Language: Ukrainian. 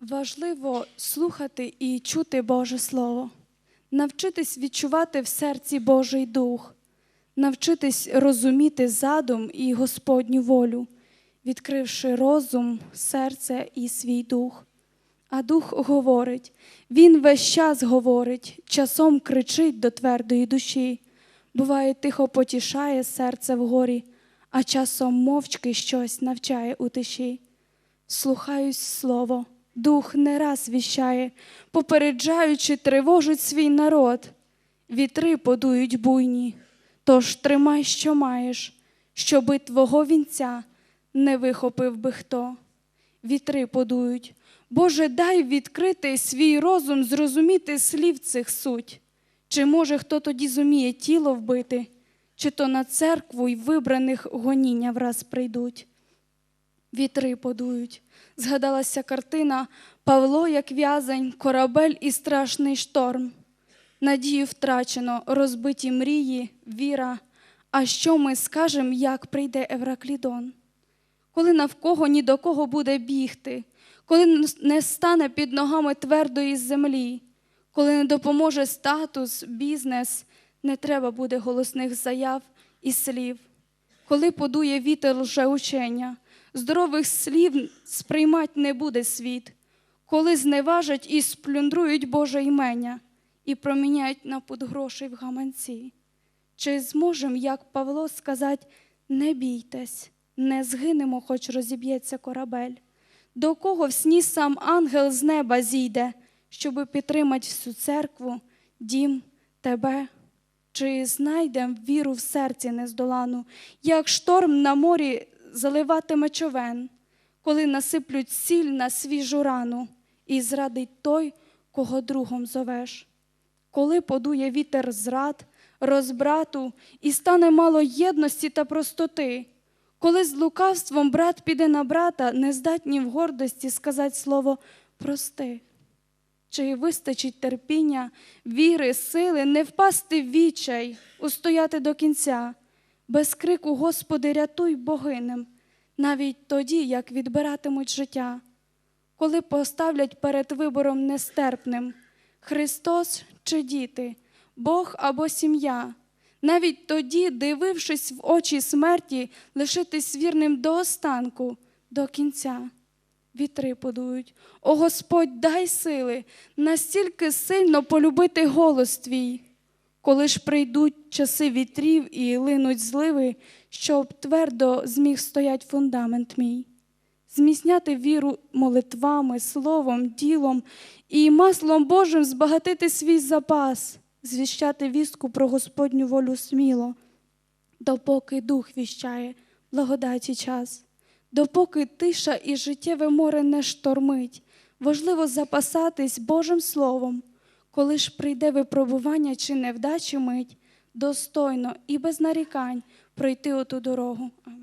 Важливо слухати і чути Боже Слово, навчитись відчувати в серці Божий дух, навчитись розуміти задум і Господню волю, відкривши розум, серце і свій дух. А дух говорить, він весь час говорить, часом кричить до твердої душі. Буває, тихо потішає серце вгорі, а часом мовчки щось навчає у тиші. Слухаюсь слово, дух не раз віщає, попереджаючи, тривожить свій народ. Вітри подують буйні, тож тримай, що маєш, щоби твого вінця не вихопив би хто. Вітри подують. Боже, дай відкрити свій розум, зрозуміти слів цих суть. Чи може хто тоді зуміє тіло вбити, чи то на церкву й вибраних гоніння враз прийдуть? Вітри подують. Згадалася картина Павло, як в'язень, корабель і страшний шторм. Надію втрачено, розбиті мрії, віра. А що ми скажем, як прийде Евраклідон? Коли навкого ні до кого буде бігти, коли не стане під ногами твердої землі, коли не допоможе статус, бізнес, не треба буде голосних заяв і слів, коли подує вітер лжеучення, здорових слів сприймать не буде світ, коли зневажать і сплюндрують Боже імення і проміняють на грошей в гаманці. Чи зможем, як Павло, сказати не бійтесь, не згинемо, хоч розіб'ється корабель? До кого в сні сам ангел з неба зійде, щоби підтримати всю церкву, дім, тебе? Чи знайдем віру в серці нездолану, як шторм на морі заливатиме човен, коли насиплють сіль на свіжу рану і зрадить той, кого другом зовеш? Коли подує вітер зрад, розбрату і стане мало єдності та простоти, коли з лукавством брат піде на брата, не здатні в гордості сказати слово прости. Чи вистачить терпіння, віри, сили, не впасти в відчай, устояти до кінця, без крику Господи, рятуй богинем, навіть тоді, як відбиратимуть життя, коли поставлять перед вибором нестерпним Христос чи діти, Бог або сім'я, навіть тоді, дивившись в очі смерті, лишитись вірним до останку, до кінця. Вітри подують. О Господь, дай сили настільки сильно полюбити голос твій, коли ж прийдуть часи вітрів і линуть зливи, щоб твердо зміг стоять фундамент мій, зміцняти віру молитвами, словом, ділом і маслом Божим збагатити свій запас, звіщати вістку про Господню волю сміло, допоки дух віщає благодаті час. Допоки тиша і життєве море не штормить, важливо запасатись Божим Словом, коли ж прийде випробування чи невдачі мить, достойно і без нарікань пройти оту дорогу. Амінь.